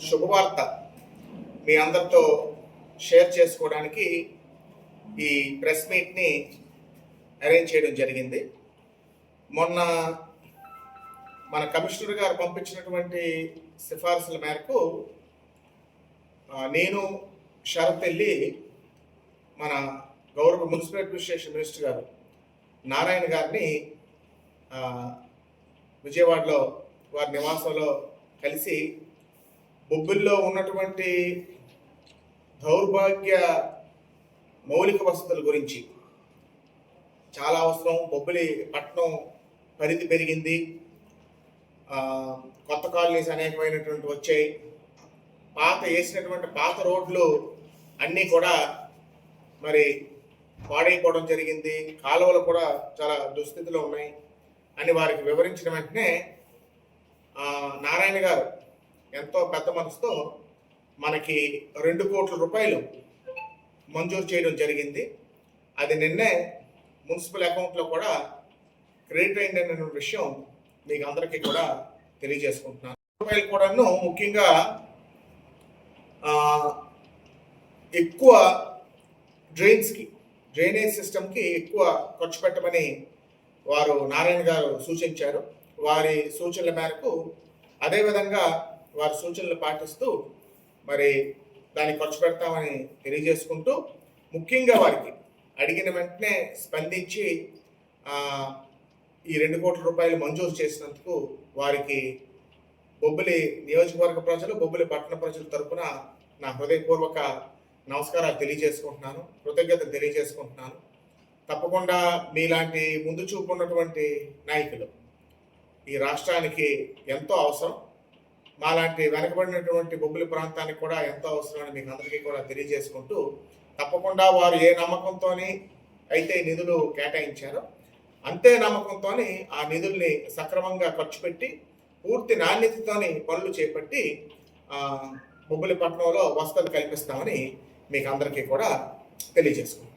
శుభవార్త మీ అందరితో షేర్ చేసుకోవడానికి ఈ ప్రెస్ మీట్ని అరేంజ్ చేయడం జరిగింది. మొన్న మన కమిషనర్ గారు పంపించినటువంటి సిఫార్సుల మేరకు నేను షరత్ వెళ్ళి మన గౌరవ మున్సిపల్ అడ్మినిస్ట్రేషన్ మినిస్టర్ గారు నారాయణ గారిని విజయవాడలో వారి నివాసంలో కలిసి బొబ్బిల్లో ఉన్నటువంటి దౌర్భాగ్య మౌలిక వసతుల గురించి చాలా అవసరం. బొబ్బిలి పట్టణం పరిధి పెరిగింది. కొత్త కాలనీస్ అనేకమైనటువంటి వచ్చాయి. పాత వేసినటువంటి పాత రోడ్లు అన్నీ కూడా మరి పాడైపోవడం జరిగింది. కాలువలు కూడా చాలా దుస్థితిలో ఉన్నాయి. అని వారికి వివరించిన వెంటనే నారాయణ గారు ఎంతో పెద్ద మనసుతో మనకి రెండు కోట్ల రూపాయలు మంజూరు చేయడం జరిగింది. అది నిన్నే మున్సిపల్ అకౌంట్లో కూడా క్రెడిట్ అయిందనే విషయం మీకు అందరికీ కూడా తెలియజేసుకుంటున్నాను. రూపాయలు కూడాను ముఖ్యంగా ఎక్కువ డ్రైన్స్కి డ్రైనేజ్ సిస్టమ్కి ఎక్కువ ఖర్చు పెట్టమని వారు నారాయణ గారు సూచించారు. వారి సూచనల మేరకు అదేవిధంగా వారి సూచనలు పాటిస్తూ మరి దాన్ని ఖర్చు పెడతామని తెలియజేసుకుంటూ ముఖ్యంగా వారికి అడిగిన వెంటనే స్పందించి ఈ రెండు కోట్ల రూపాయలు మంజూరు చేసినందుకు వారికి బొబ్బిలి నియోజకవర్గ ప్రజలు బొబ్బిలి పట్టణ ప్రజల తరపున నా హృదయపూర్వక నమస్కారాలు తెలియజేసుకుంటున్నాను కృతజ్ఞతలు తెలియజేసుకుంటున్నాను. తప్పకుండా మీలాంటి ముందు చూపు ఉన్నటువంటి నాయకులు ఈ రాష్ట్రానికి ఎంతో అవసరం. మాలాంటి వెనకబడినటువంటి బొబ్బిలి ప్రాంతానికి కూడా ఎంతో అవసరమని మీకు అందరికీ కూడా తెలియజేసుకుంటూ తప్పకుండా వారు ఏ నమ్మకంతో అయితే ఈ నిధులు కేటాయించారో అంతే నమ్మకంతో ఆ నిధుల్ని సక్రమంగా ఖర్చు పెట్టి పూర్తి నాణ్యతతోని పనులు చేపట్టి బొబ్బిలిపట్నంలో బొబ్బిలి వసతులు కల్పిస్తామని మీకు అందరికీ కూడా తెలియజేసుకుంటాం